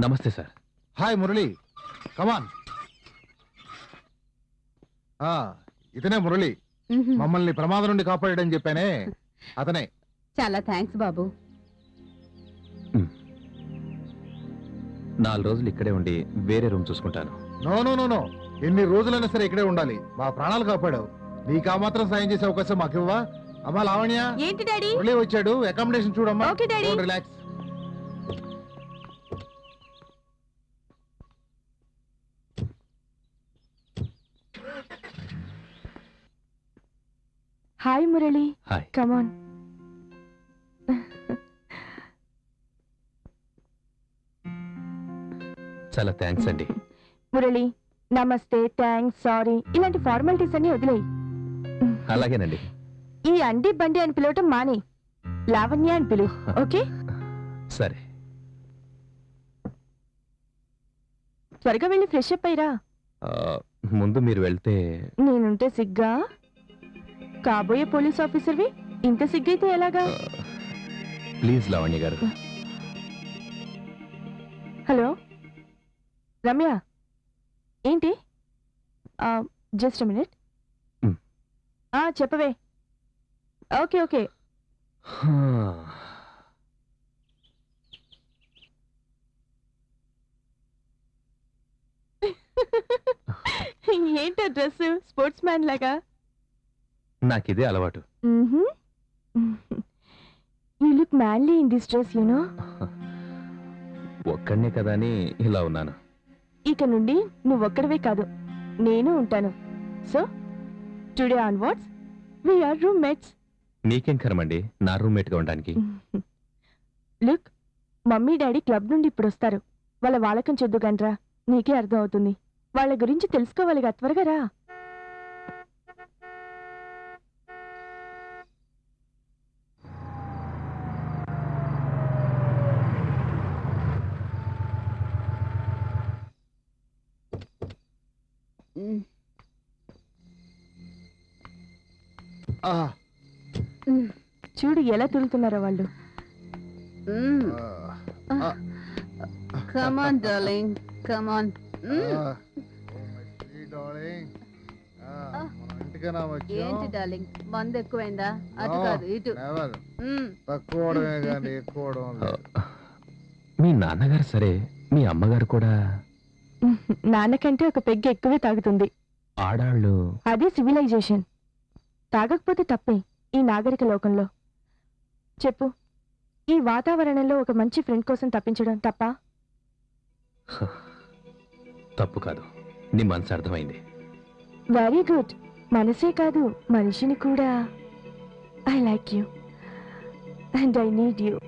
నమస్తే sir. Hi Murali. కమాన్. ఆ ఇతనే మురళి. మమ్మల్ని ప్రమాదం నుండి కాపాడాడని చెప్పానే అతనే. చాలా థ్యాంక్స్ బాబు. నాలుగు రోజులు ఇక్కడే ఉండి వేరే రూమ్ చూసుకుంటాను. No no no no. ఎన్ని రోజులైనా సరే ఇక్కడే ఉండాలి. మా ప్రాణాలు కాపాడావు. నీకు ఆ మాత్రం సాయం చేసే అవకాశం మాకు ఇవ్వా అమ్మా లావణ్య. ఏంటి డాడీ? మురళి వచ్చాడు. అకామిడేషన్ చూడమ్మా. Relax hi Murali. Hi. Come on చాలా థ్యాంక్స్ అండి. మురళి నమస్తే థ్యాంక్స్ సారీ. ఇలాంటి ఫార్మాలిటీస్ అన్ని వదిలేయి. అలాగేనండి. ఈ అండి బండి అని పిలవటం మాని. లావణ్య అని పిలు ఓకే? సరే. త్వరగా వెళ్ళి ఫ్రెష్ అప్ అయ్యిరా. ముందు మీరు వెళ్తే నేనుంటే సిగ్గా? కాబోయే పోలీస్ ఆఫీసర్వి? ఇంత సిగ్గైతే ఎలాగా? ప్లీజ్ లావణ్య గారు. హలో? రమ్య? ఏంటి? Just minute. చెప్పవే. Okay okay. ఏంటో డ్రెస్ స్పోర్ట్స్ మ్యాన్ లాగా? నాకిదే అలవాటు. You look manly in this dress you know ఒక్కడనే కదా అని ఇలా ఉన్నాను. ఇక నుండి నువ్వు ఒక్కడివే కాదు నేను ఉంటాను. So today onwards we are roommates నీకేం కరమండి? నా రూమ్మేట్గా ఉండడానికి. లుక్ మమ్మీ డాడీ క్లబ్ నుండి ఇప్పుడు వస్తారు. వాళ్ళ వాళ్ళకం చెద్దు గండ్రా. నీకే అర్థం అవుతుంది వాళ్ళ గురించి తెలుసుకోవాలిగా త్వరగా రా. చూడు ఎలా తులుతున్నారో వాళ్ళు. Come on darling come on. ఏంటి డార్లింగ్ మందు ఎక్కువైందా? అటు కాదు ఇటు. తక్కువ. మీ నాన్నగారు సరే మీ అమ్మగారు కూడా నాన్నకంటే ఒక పెగ్గు ఎక్కువే తాగుతుంది. ఆడాళ్ళు. అదే సివిలైజేషన్. తాగకపోతే తప్పే ఈ నాగరిక లోకంలో. చెప్పు ఈ వాతావరణంలో ఒక మంచి ఫ్రెండ్ కోసం తప్పించడం తప్ప? తప్పు కాదు. నీ మనసు అర్థమైంది. వెరీ గుడ్ మనసే కాదు మనిషిని కూడా. I like you and I need you